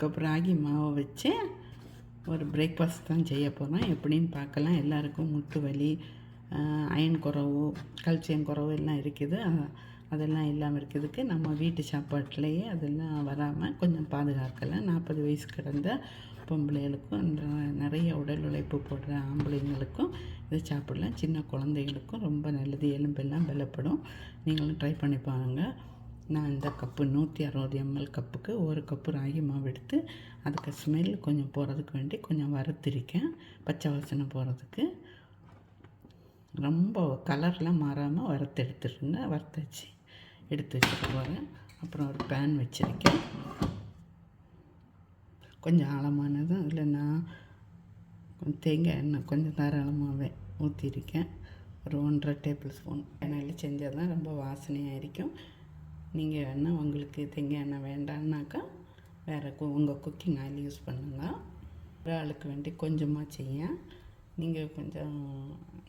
Cup ragi மாவை வச்சு ஒரு பிரேக்ஃபாஸ்ட் தான் செய்ய போகிறோம் எப்படின்னு பார்க்கலாம். எல்லாருக்கும் முட்டு வலி அயன் குறவு கல்சியம் குறவு எல்லாம் இருக்குது. அதெல்லாம் இல்லாமல் இருக்கிறதுக்கு நம்ம வீட்டு சாப்பாட்டிலேயே அதெல்லாம் வராமல் கொஞ்சம் பாதுகாக்கலாம். நாற்பது வயசு கடந்த பொம்பளைகளுக்கும் நிறைய உடல் உழைப்பு போடுற ஆம்பளைங்களுக்கும் இதை சாப்பிடலாம். சின்ன குழந்தைகளுக்கும் ரொம்ப நல்லது. எலும்பெல்லாம் பலப்படும். நீங்களும் ட்ரை பண்ணி பாருங்கள் நான் இந்த கப்பு நூற்றி அறுபது எம்எல் கப்புக்கு ஒரு கப்பு ராகி மாவு எடுத்து அதுக்கு ஸ்மெல் கொஞ்சம் போகிறதுக்கு வேண்டி கொஞ்சம் வறுத்திருக்கேன். பச்சை வாசனை போகிறதுக்கு ரொம்ப கலர்லாம் மாறாமல் வறுத்து எடுத்துருங்க. வறுத்து வச்சு எடுத்து வச்சுட்டு போகிறேன் அப்புறம் ஒரு பேன் வச்சுருக்கேன். கொஞ்சம் ஆழமானதும் இல்லை நான் கொஞ்சம் தேங்காய் எண்ணெய் கொஞ்சம் தாராளமாகவே ஊற்றிருக்கேன் ஒரு ஒன்றரை டேபிள் ஸ்பூன் எண்ணெயில் செஞ்சால் தான் ரொம்ப வாசனையாக இருக்கும். நீங்கள் வேணால் உங்களுக்கு தேங்காய் எண்ணெய் வேண்டான்னாக்கா வேறு கு உங்கள் குக்கிங் ஆயில் யூஸ் பண்ணுங்கள் ஒரு ஆளுக்கு வேண்டி கொஞ்சமாக செய்ய நீங்கள் கொஞ்சம்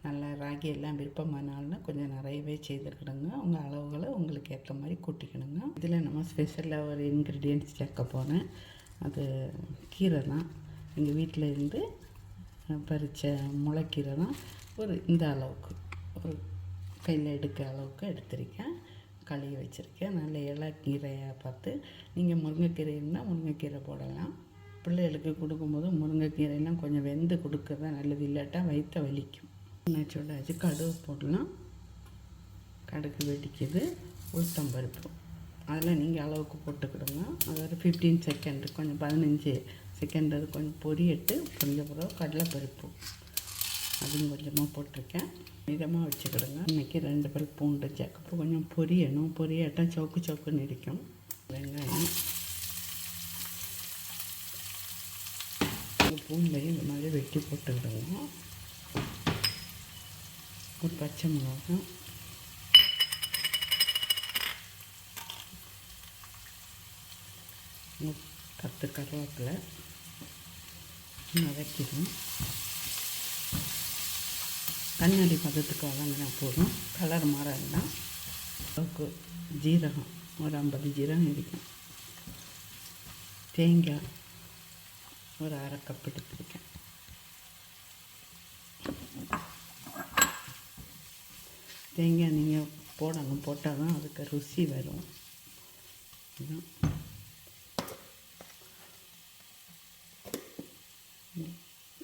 நல்ல ராகி எல்லாம் விருப்பமானாலும் கொஞ்சம் நிறையவே செய்துக்கிடுங்க உங்கள் அளவுகளை உங்களுக்கு ஏற்ற மாதிரி கூட்டிக்கிடுங்க. இதில் நம்ம ஸ்பெஷலாக ஒரு இன்க்ரீடியன்ட்ஸ் சேர்க்க போகிறேன் அது கீரை தான். எங்கள் வீட்டில் இருந்து பறித்த முளைக்கீரை தான். ஒரு இந்த அளவுக்கு. ஒரு கையில் எடுக்கிற அளவுக்கு எடுத்திருக்கேன். கழுவி வச்சுருக்கேன். நல்ல இலக்கீரையை பார்த்து நீங்கள் முருங்கைக்கீரை இருந்தால் முருங்கைக்கீரை போடலாம். பிள்ளைகளுக்கு கொடுக்கும்போது முருங்கைக்கீரைலாம் கொஞ்சம் வெந்து கொடுக்கறது நல்லது. இல்லாட்டா வயிற்ற வலிக்கும். நான் சொல்லாச்சு கடுகு போடலாம். கடுகு வெடிக்குது. உளுத்தம்பருப்பு அதெல்லாம் நீங்கள் அளவுக்கு போட்டுக்கிடுங்க. அது ஒரு ஃபிஃப்டீன் செகண்ட் கொஞ்சம் பதினஞ்சு செகண்ட் அது கொஞ்சம் பொரியட்டு. பொரிஞ்ச பிறகு கடலைப்பருப்பு. அதுவும் கொஞ்சமாக போட்டிருக்கேன். மிதமாக வச்சுக்கிடுங்க. இன்றைக்கி ரெண்டு பல் பூண்டு சேர்க்கப்போ கொஞ்சம் பொரியணும். பொரியாட்டம் சவுக்கு சவுக்குன்னு இருக்கும் வெங்காயம். பூண்டையும் இந்த மாதிரி வெட்டி போட்டுக்கிடுங்க. ஒரு பச்சை மிளகாய். ஒரு பத்து கருவேப்பிலை. வதக்கிடும் கண்ணாடி பதத்துக்கு வதங்கினா போதும். கலர் மாறலாம் அளவுக்கு ஜீரகம் ஒரு ஐம்பது ஜீரகம் இருக்கும். தேங்காய் ஒரு அரை கப் எடுத்துருக்கேன் தேங்காய் நீங்கள் போடணும் போட்டால் தான் அதுக்கு ருசி வரும்.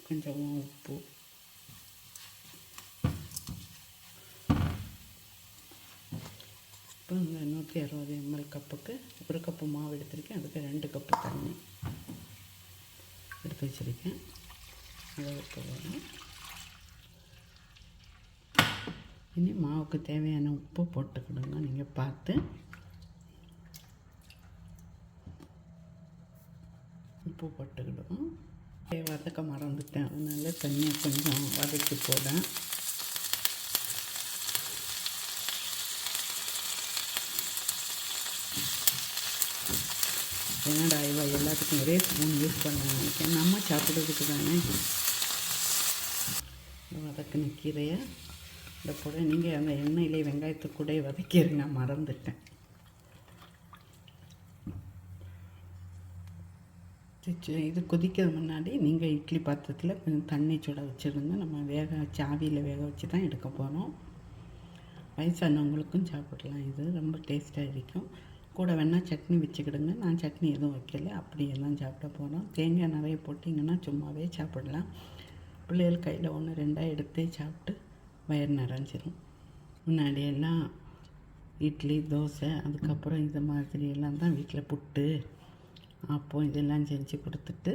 கொஞ்சம் உப்பு இப்போ இந்த நூற்றி அறுபது எம்எல் கப்புக்கு ஒரு கப்பு மாவு எடுத்திருக்கேன். அதுக்கு ரெண்டு கப்பு தண்ணி எடுத்து வச்சுருக்கேன். அதை ஊற்ற வேணும் இனி மாவுக்கு தேவையான உப்பு போட்டுக்கிடுங்க. நீங்கள் பார்த்து உப்பு போட்டுக்கிடுவோம் வதக்க மறந்துட்டேன். அதனால தண்ணியை கொஞ்சம் வதக்கி போடேன் என்னடா இவ எல்லாத்துக்கும் ஒரே ஸ்பூன் யூஸ் பண்ண நினைக்கிறேன். நம்ம சாப்பிட்றதுக்கு தானே? வதக்கின கீரையை இந்த கூட நீங்கள் அந்த எண்ணெயிலே வெங்காயத்தை கூட வதக்கிடுங்க மறந்துட்டேன். இது கொதிக்கிறது முன்னாடி நீங்கள் இட்லி பாத்திரத்தில் கொஞ்சம் தண்ணி சுட வச்சுடுங்க நம்ம வேக வச்சு ஆவியில் வேக வச்சு தான் எடுக்க போகிறோம் வயசானவங்களுக்கும் சாப்பிடலாம். இது ரொம்ப டேஸ்ட்டாக இருக்கும். கூட வேணால் சட்னி வச்சுக்கிடுங்க. நான் சட்னி எதுவும் வைக்கல. அப்படியெல்லாம் சாப்பிட போகிறோம் தேங்காய் நிறைய போட்டிங்கன்னா சும்மாவே சாப்பிடலாம். பிள்ளைகள் கையில் ஒன்று ரெண்டாக எடுத்தே சாப்பிட்டு வயிறு நிறைஞ்சிரும். முன்னாடியெல்லாம் இட்லி தோசை அதுக்கப்புறம் இது மாதிரி எல்லாம் தான் வீட்டில் புட்டு அப்போ இதெல்லாம் செஞ்சு கொடுத்துட்டு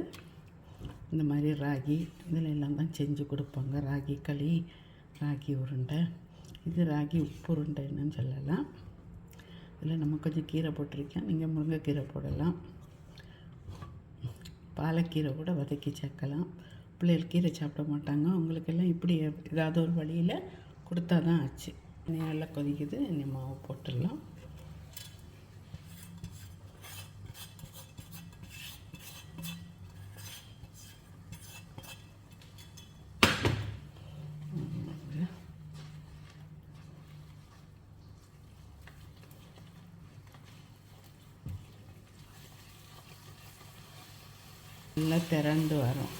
இந்த மாதிரி ராகி இதில் எல்லாம் தான் செஞ்சு கொடுப்பாங்க. ராகி களி ராகி உருண்டை. இது ராகி உப்பு உருண்டைன்னு சொல்லலாம். இதில் நம்ம கொஞ்சம் கீரை போட்டிருக்கேன். நீங்கள் முருங்கைக்கீரை போடலாம். பாலக்கீரை கூட வதக்கி சேர்க்கலாம். பிள்ளைகள் கீரை சாப்பிட மாட்டாங்க. அவங்களுக்கெல்லாம் இப்படி ஏதாவது ஒரு வழியில் கொடுத்தா தான் ஆச்சு. நல்லா கொதிக்குது. இனி மாவு போட்டுடலாம். நல்லா திறந்து வரும்.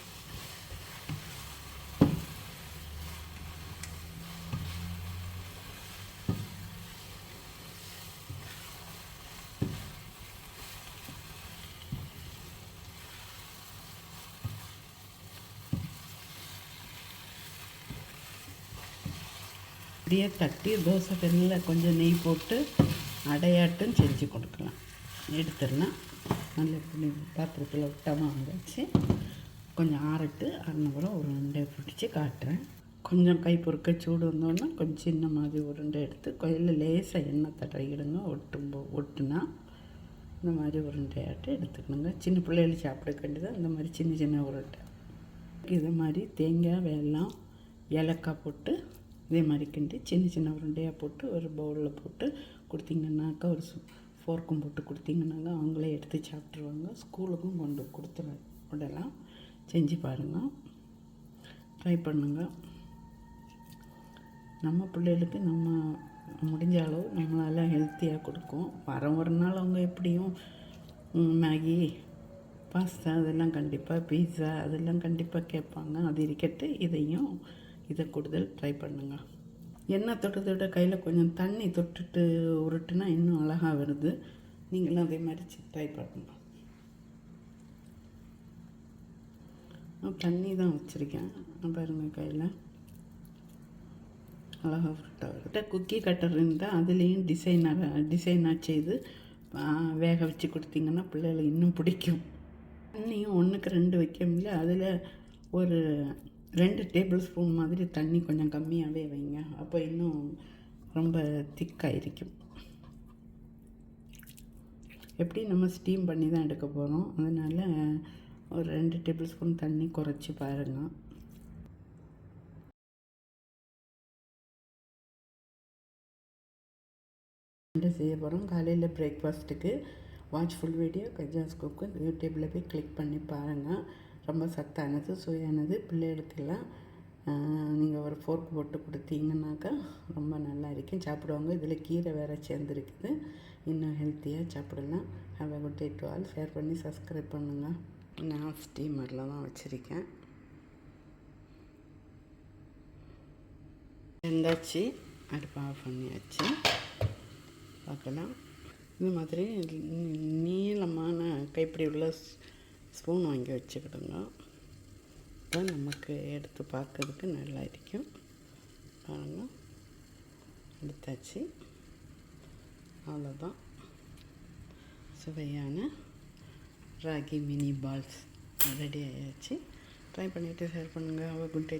அப்படியே தட்டி தோசை கல்லில் கொஞ்சம் நெய் போட்டு அடையாட்டும் செஞ்சு கொடுக்கலாம். எடுத்துடலாம். நல்ல இப்படி பாத்திரத்தில் விட்டமாக வந்தாச்சு கொஞ்சம் ஆறட்டு ஆறினப்புறம் ஒரு உருண்டை பிடிச்சி காட்டுறேன். கொஞ்சம் கை பொறுக்க சூடு வந்தோன்னா கொஞ்சம் சின்ன மாதிரி உருண்டை எடுத்து கையில் லேசாக எண்ணெய் தடவிடுங்க ஒட்டும் போ ஒட்டுனா இந்த மாதிரி உருண்டையாட்டு எடுத்துக்கணுங்க. சின்ன பிள்ளைகள் சாப்பிட வேண்டியது? இந்த மாதிரி சின்ன சின்ன உருண்டை இது மாதிரி தேங்காய் வெல்லம் ஏலக்காய் போட்டு இதே மாதிரி கிண்டி சின்ன சின்ன உருண்டையாக போட்டு ஒரு பவுலில் போட்டு கொடுத்தீங்கன்னாக்கா ஒரு ஃபோர்க்கும் போட்டு கொடுத்தீங்கன்னாங்க அவங்களே எடுத்து சாப்பிட்ருவாங்க ஸ்கூலுக்கும் கொண்டு கொடுத்து விடலாம். செஞ்சு பாருங்கள் ட்ரை பண்ணுங்கள் நம்ம பிள்ளைகளுக்கு நம்ம முடிஞ்ச அளவு நம்மளால் ஹெல்த்தியாக கொடுக்கும். வர ஒரு நாள் அவங்க எப்படியும் மேகி பாஸ்தா அதெல்லாம் கண்டிப்பாக பீஸா அதெல்லாம் கண்டிப்பாக கேட்பாங்க. அது இருக்கட்டு இதையும் இதை கூடுதல் ட்ரை பண்ணுங்கள் எண்ணெய் தொட்டு தொட்டு கையில் கொஞ்சம் தண்ணி தொட்டுட்டு உருட்டுனா இன்னும் அழகாக வருது. நீங்களும் அதே மாதிரி ட்ரை பண்ணலாம் தண்ணி தான் வச்சுருக்கேன். பாருங்கள் கையில். அழகாக உருட்டாக வருது. குக்கி கட்டர் இருந்தால் அதுலேயும் டிசைனாக டிசைனாக செய்து வேக வச்சு கொடுத்தீங்கன்னா பிள்ளைகளுக்கு இன்னும் பிடிக்கும். தண்ணியும் ஒன்றுக்கு ரெண்டு வைக்க முடியல. அதில் ஒரு ரெண்டு டேபிள் ஸ்பூன் மாதிரி தண்ணி கொஞ்சம் கம்மியாகவே வைங்க. அப்போ இன்னும் ரொம்ப திக்காக இருக்கும் எப்படி நம்ம ஸ்டீம் பண்ணி தான் எடுக்க போகிறோம் அதனால் ஒரு ரெண்டு டேபிள் ஸ்பூன் தண்ணி குறைச்சி பாருங்கள் ரெண்டு செய்ய போகிறோம் காலையில் பிரேக்ஃபாஸ்ட்டுக்கு வாட்ச்ஃபுல் வீடியோ கஜாஸ் குக்கு யூடியூப்பில் போய் கிளிக் பண்ணி பாருங்கள் ரொம்ப சத்தானது சுவையானது. பிள்ளைகளுக்கெல்லாம் நீங்கள் ஒரு ஃபோர்க் போட்டு கொடுத்தீங்கன்னாக்கா ரொம்ப நல்லா இருக்கும். சாப்பிடுவாங்க. இதில் கீரை வேறு சேர்ந்துருக்குது. இன்னும் ஹெல்த்தியாக சாப்பிடலாம். Have good day to all share பண்ணி சப்ஸ்கிரைப் பண்ணுங்கள் நான் ஸ்டீமரில் தான் வச்சுருக்கேன். ரெண்டாச்சு அடுப்பு ஆஃப் பண்ணியாச்சு. பார்க்கலாம். இந்த மாதிரி நீளமான கைப்பிடி உள்ள ஸ்பூன் வாங்கி வச்சுக்கிடுங்க இப்போ நமக்கு எடுத்து பார்க்கறதுக்கு நல்லா இருக்கும். பாருங்க. எடுத்தாச்சு. அவ்வளோதான் சுவையான ராகி மினி பால்ஸ் ரெடி ஆயாச்சு. ட்ரை பண்ணிவிட்டு ஷேர் பண்ணுங்கள் அவ குட் டே